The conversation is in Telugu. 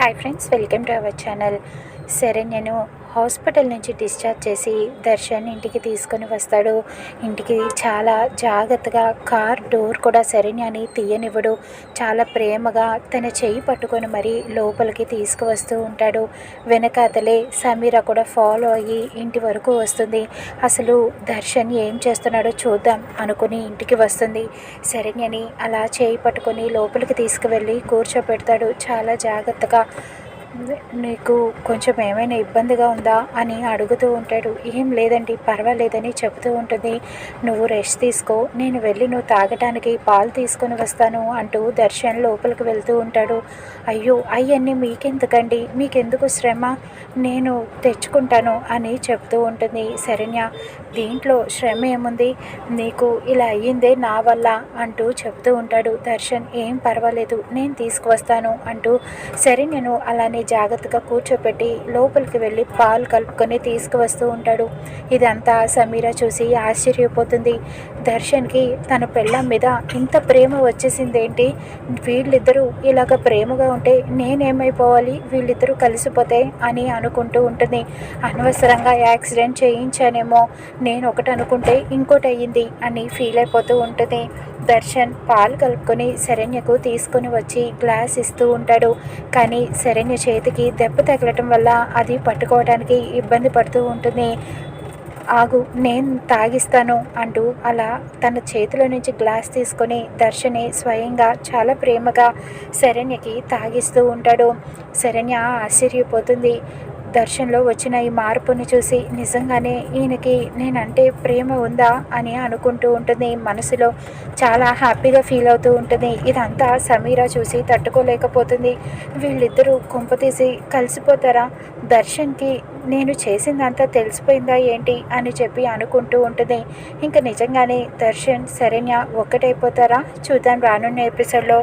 Hi friends welcome to our channel సరే నేను హాస్పిటల్ నుంచి డిశ్చార్జ్ చేసి దర్శన్ ఇంటికి తీసుకొని వస్తాడు. ఇంటికి చాలా జాగ్రత్తగా కార్ డోర్ కూడా శరణ్యాని తీయనివ్వడు. చాలా ప్రేమగా తన చెయ్యి పట్టుకొని మరీ లోపలికి తీసుకువస్తూ ఉంటాడు. వెనకాతలే సమీర కూడా ఫాలో అయ్యి ఇంటి వరకు వస్తుంది. అసలు దర్శన్ ఏం చేస్తున్నాడో చూద్దాం అనుకుని ఇంటికి వస్తుంది. శరణ్యని అలా చేయి పట్టుకొని లోపలికి తీసుకువెళ్ళి కూర్చోపెడతాడు. చాలా జాగ్రత్తగా నీకు కొంచెం ఏమైనా ఇబ్బందిగా ఉందా అని అడుగుతూ ఉంటాడు. ఏం లేదండి పర్వాలేదని చెబుతూ ఉంటుంది. నువ్వు రెస్ట్ తీసుకో. నేను వెళ్ళి నువ్వు తాగటానికి పాలు తీసుకొని వస్తాను అంటూ దర్శన్ లోపలికి వెళ్తూ ఉంటాడు. అయ్యో అవన్నీ మీకెందుకండి? మీకెందుకు శ్రమ? నేను తెచ్చుకుంటాను అని చెప్తూ ఉంటుంది శరణ్య. దీంట్లో శ్రమ ఏముంది? నీకు ఇలా అయ్యిందే నా వల్ల అంటూ చెప్తూ ఉంటాడు. దర్శన్ ఏం పర్వాలేదు. నేను తీసుకువస్తాను అంటూ శరణ్యను అలానే జాగ్రత్తగా కూర్చోపెట్టి లోపలికి వెళ్ళి పాలు కలుపుకొని తీసుకువస్తూ ఉంటాడు. ఇదంతా సమీర చూసి ఆశ్చర్యపోతుంది. దర్శన్కి తన పెళ్ళం మీద ఇంత ప్రేమ వచ్చేసిందేంటి? వీళ్ళిద్దరూ ఇలాగ ప్రేమగా ఉంటే నేనేమైపోవాలి? వీళ్ళిద్దరూ కలిసిపోతే అని అనుకుంటూ ఉంటుంది. అనవసరంగా యాక్సిడెంట్ చేయించానేమో. నేను ఒకటి అనుకుంటే ఇంకోటి అయ్యింది అని ఫీల్ అయిపోతూ ఉంటుంది. దర్శన్ పాలు కలుపుకొని శరణ్యకు తీసుకొని వచ్చి గ్లాస్ ఇస్తూ ఉంటాడు. కానీ శరణ్య చేతికి దెబ్బ తగలటం వల్ల అది పట్టుకోవడానికి ఇబ్బంది పడుతూ ఉంటుంది. ఆగు నేను తాగిస్తాను అంటూ అలా తన చేతిలో నుంచి గ్లాస్ తీసుకొని దర్శని స్వయంగా చాలా ప్రేమగా శరణ్యకి తాగిస్తూ ఉంటాడు. శరణ్య ఆశ్చర్యపోతుంది. దర్శన్లో వచ్చిన ఈ మార్పుని చూసి నిజంగానే ఈయనకి నేనంటే ప్రేమ ఉందా అని అనుకుంటూ ఉంటుంది. మనసులో చాలా హ్యాపీగా ఫీల్ అవుతూ ఉంటుంది. ఇదంతా సమీరా చూసి తట్టుకోలేకపోతుంది. వీళ్ళిద్దరూ కుంపతీసి కలిసిపోతారా? దర్శన్కి నేను చేసిందంతా తెలిసిపోయిందా ఏంటి అని చెప్పి అనుకుంటూ ఉంటుంది. ఇంకా నిజంగానే దర్శన్ శరణ్య ఒక్కటైపోతారా? చూద్దాం రానున్న ఎపిసోడ్లో.